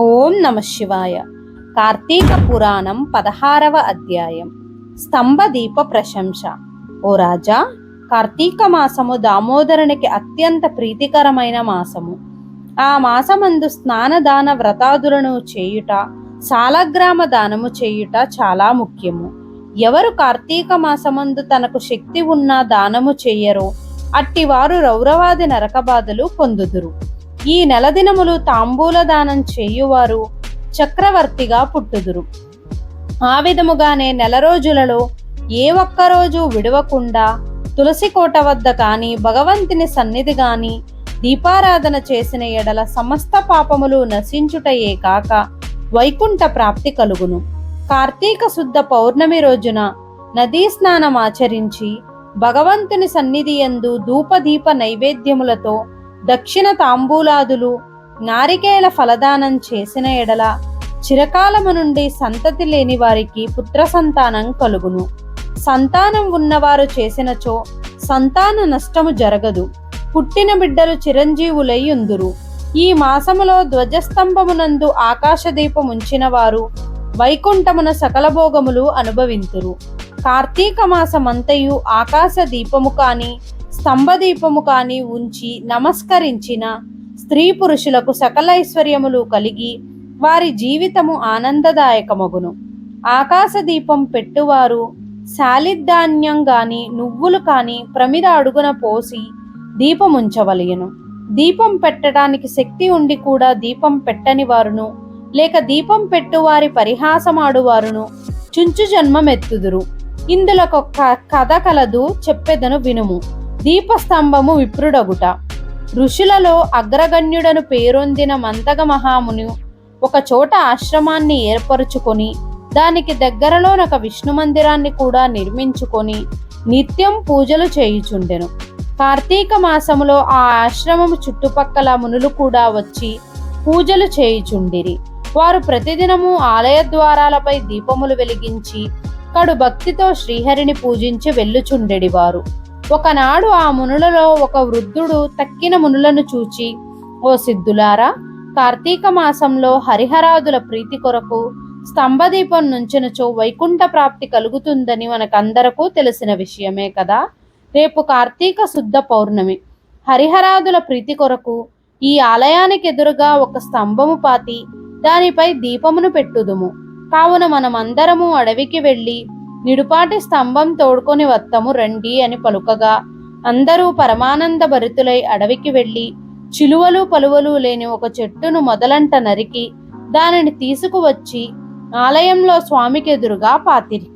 ఓం నమ శివాయ. కార్తీక పురాణం పదహారవ అధ్యాయం. స్తంభ దీప ప్రశంస. ఓ రాజా కార్తీక మాసము దామోదరునికి అత్యంత ప్రీతికరమైన మాసము. ఆ మాసమందు స్నానదాన వ్రతాదులను చేయుట సాలగ్రామ దానము చేయుట చాలా ముఖ్యము. ఎవరు కార్తీక మాసమందు తనకు శక్తి ఉన్న దానము చెయ్యరో అట్టివారు రౌరవాది నరకబాధలు పొందుదురు. ఈ నెల దినములు తాంబూల దానం చేయువారు చక్రవర్తిగా పుట్టుదురు. ఆ విధముగానే నెల రోజులలో ఏ ఒక్క రోజు విడవకుండా తులసి కోట వద్ద కానీ భగవంతుని సన్నిధి కానీ దీపారాధన చేసిన ఎడల సమస్త పాపములు నశించుటయే కాక వైకుంఠ ప్రాప్తి కలుగును. కార్తీక శుద్ధ పౌర్ణమి రోజున నదీ స్నానం ఆచరించి భగవంతుని సన్నిధి యందు ధూపదీప నైవేద్యములతో దక్షిణ తాంబూలాదులు నారికేల ఫలదానం చేసిన ఎడల చిరకాలము నుండి సంతతి లేని వారికి పుత్ర సంతానం కలుగును. సంతానం ఉన్నవారు చేసినచో సంతాన నష్టము జరగదు. పుట్టిన బిడ్డలు చిరంజీవులై ఉందురు. ఈ మాసములో ధ్వజస్తంభమునందు ఆకాశదీపం ఉంచిన వారు వైకుంఠమున సకల భోగములు అనుభవింతురు. కార్తీక మాసమంతయు ఆకాశ దీపము కానీ స్తంభదీపము కానీ కాని ఉంచి నమస్కరించిన స్త్రీ పురుషులకు సకల ఐశ్వర్యములు కలిగి వారి జీవితము ఆనందదాయకమగును. ఆకాశ దీపం పెట్టువారు శాలిధాన్యం గాని నువ్వులు కాని ప్రమిద అడుగున పోసి దీపముంచవలయను దీపం పెట్టడానికి శక్తి ఉండి కూడా దీపం పెట్టని వారును లేక దీపం పెట్టువారి పరిహాసమాడువారును చుంచు జన్మమెత్తుదురు. ఇందులకొక్క కథ కలదు చెప్పెదను వినుము. దీపస్తంభము విప్రుడగుట. ఋషులలో అగ్రగణ్యుడను పేరొందిన మంతగ మహాముని ఒక చోట ఆశ్రమాన్ని ఏర్పరుచుకొని దానికి దగ్గరలోనొక విష్ణు మందిరాన్ని కూడా నిర్మించుకొని నిత్యం పూజలు చేయుచుండెను. కార్తీక మాసములో ఆ ఆశ్రమము చుట్టుపక్కల మునులు కూడా వచ్చి పూజలు చేయుచుండిరి. వారు ప్రతిదినము ఆలయ ద్వారాలపై దీపములు వెలిగించి కడు భక్తితో శ్రీహరిని పూజించి వెళ్ళుచుండెడివారు. ఒకనాడు ఆ మునులలో ఒక వృద్ధుడు తక్కిన మునులను చూచి ఓ సిద్ధులారా కార్తీక మాసంలో హరిహరాదుల ప్రీతి కొరకు స్తంభదీపం నుంచినచో వైకుంఠ ప్రాప్తి కలుగుతుందని మనకందరకు తెలిసిన విషయమే కదా. రేపు కార్తీక శుద్ధ పౌర్ణమి. హరిహరాదుల ప్రీతి కొరకు ఈ ఆలయానికి ఎదురుగా ఒక స్తంభము పాతి దానిపై దీపమును పెట్టుదుము. కావున మనమందరము అడవికి వెళ్ళి నిడుపాటి స్తంభం తోడుకొని వత్తము రండి అని పలుకగా. అందరూ పరమానంద భరితులై అడవికి వెళ్ళి చిలువలు పలువలు లేని ఒక చెట్టును మొదలంట నరికి దానిని తీసుకువచ్చి ఆలయంలో స్వామికి ఎదురుగా పాతిరి.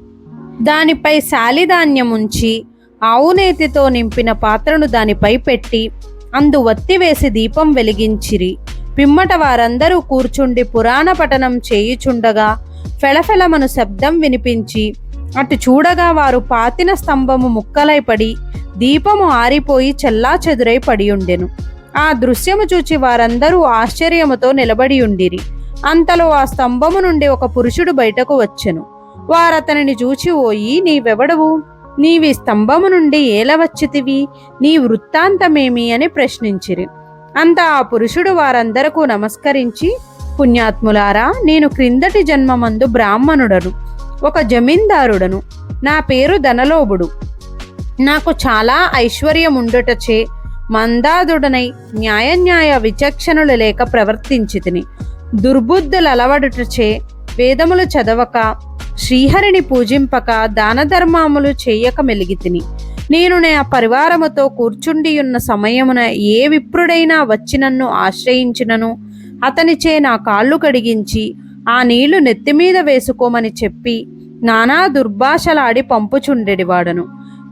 దానిపై శాలిధాన్యం ఉంచి ఆవునేతితో నింపిన పాత్రను దానిపై పెట్టి అందు వత్తి వేసి దీపం వెలిగించిరి. పిమ్మట వారందరూ కూర్చుండి పురాణ పఠనం చేయుచుండగా ఫెళఫెళమను శబ్దం వినిపించి అటు చూడగా వారు పాతిన స్తంభము ముక్కలై పడి దీపము ఆరిపోయి చెల్లా చెదురై పడియుండెను ఆ దృశ్యము చూచి వారందరూ ఆశ్చర్యముతో నిలబడి ఉండిరి. అంతలో ఆ స్తంభము నుండి ఒక పురుషుడు బయటకు వచ్చెను. వారతనిని చూచి ఓయి నీవెవడవు? నీవి స్తంభము నుండి ఏలవచ్చితివి నీ వృత్తాంతమేమి? అని ప్రశ్నించిరి. అంత ఆ పురుషుడు వారందరకు నమస్కరించి పుణ్యాత్ములారా నేను క్రిందటి జన్మమందు బ్రాహ్మణుడను. ఒక జమీందారుడను. నా పేరు ధనలోభుడు నాకు చాలా ఐశ్వర్యముండుటచే మందాదుడనై న్యాయన్యాయ విచక్షణలు లేక ప్రవర్తించి తిని దుర్బుద్ధులు అలవడుటచే వేదములు చదవక శ్రీహరిని పూజింపక దాన ధర్మాములు చేయక మెలిగితిని. నేను నా పరివారముతో కూర్చుండియున్న సమయమున ఏ విప్రుడైనా వచ్చి నన్ను ఆశ్రయించినను అతనిచే నా కాళ్ళు కడిగించి ఆ నీళ్ళు నెత్తిమీద వేసుకోమని చెప్పి నానా దుర్భాషలాడి పంపుచుండెడివాడను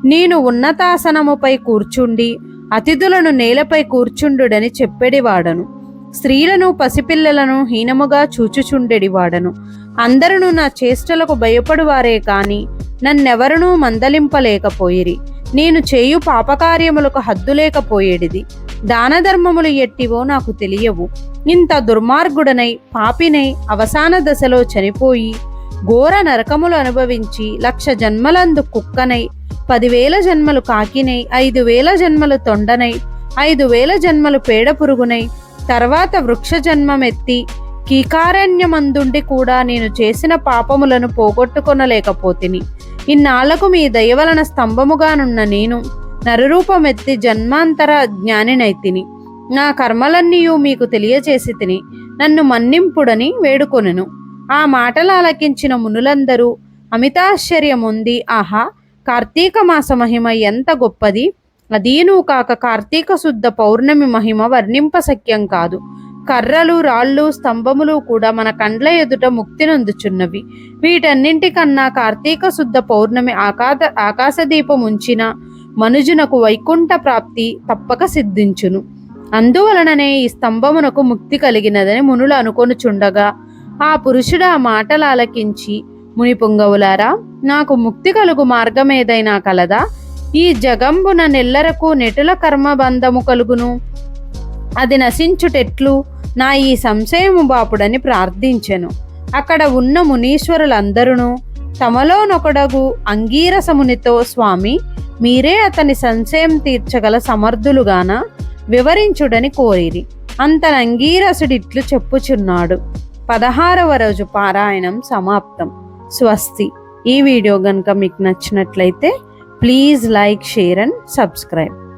నేను ఉన్నతాసనముపై కూర్చుండి అతిథులను నేలపై కూర్చుండుడని చెప్పెడివాడను స్త్రీలను పసిపిల్లలను హీనముగా చూచుచుండెడివాడను అందరూ నా చేష్టలకు భయపడువారే కాని నన్నెవరునూ మందలింపలేకపోయిరి. నేను చేయు పాపకార్యములకు హద్దు లేకపోయేడిది. ఎట్టివో నాకు తెలియవు. ఇంత దుర్మార్గుడనై పాపినై అవసాన దశలో చనిపోయి ఘోర నరకములు అనుభవించి లక్ష జన్మలందు కుక్కనై పదివేల జన్మలు కాకినై ఐదు వేల జన్మలు తొండనై ఐదు వేల జన్మలు పేడ పురుగునై తర్వాత వృక్ష జన్మమెత్తి కీకారణ్యమందుండి కూడా నేను చేసిన పాపములను పోగొట్టుకొనలేకపోతిని. ఇన్నాళ్ళకు మీ దయవలన స్తంభముగానున్న నేను నరరూపమెత్తి జన్మాంతర జ్ఞానినైతిని. నా కర్మలన్నీయూ మీకు తెలియచేసి తిని నన్ను మన్నింపుడని వేడుకొనెను. ఆ మాటలు ఆలకించిన మునులందరూ అమితాశ్చర్యముంది ఆహా కార్తీక మాస మహిమ ఎంత గొప్పది. అదీను కాక కార్తీక శుద్ధ పౌర్ణమి మహిమ వర్ణింపశక్యం కాదు. కర్రలు రాళ్ళు స్తంభములు కూడా మన కండ్ల ఎదుట ముక్తి నొందుచున్నవి వీటన్నింటికన్నా కార్తీక శుద్ధ పౌర్ణమి ఆకాశ ఆకాశదీపం ఉంచిన మనుజునకు వైకుంఠ ప్రాప్తి తప్పక సిద్ధించును. అందువలననే ఈ స్తంభమునకు ముక్తి కలిగినదని మునులు అనుకొనుచుండగా ఆ పురుషుడు ఆ మాటలు ఆలకించి ముని పొంగవులారా నాకు ముక్తి కలుగు మార్గమేదైనా కలదా? ఈ జగంబున నెల్లరకు నెటుల కర్మబంధము కలుగును. అది నశించుటెట్లు నా ఈ సంశయము బాపుడని ప్రార్థించెను. అక్కడ ఉన్న మునీశ్వరులందరూ తమలోనొకడగు అంగీరసమునితో స్వామి మీరే అతని సంశయం తీర్చగల సమర్థులుగాన? వివరించుడని కోరిరి. అంత అంగీరసుడిట్లు చెప్పుచున్నాడు. పదహారవ రోజు పారాయణం సమాప్తం. స్వస్తి. ఈ వీడియో కనుక మీకు నచ్చినట్లయితే please like share and subscribe.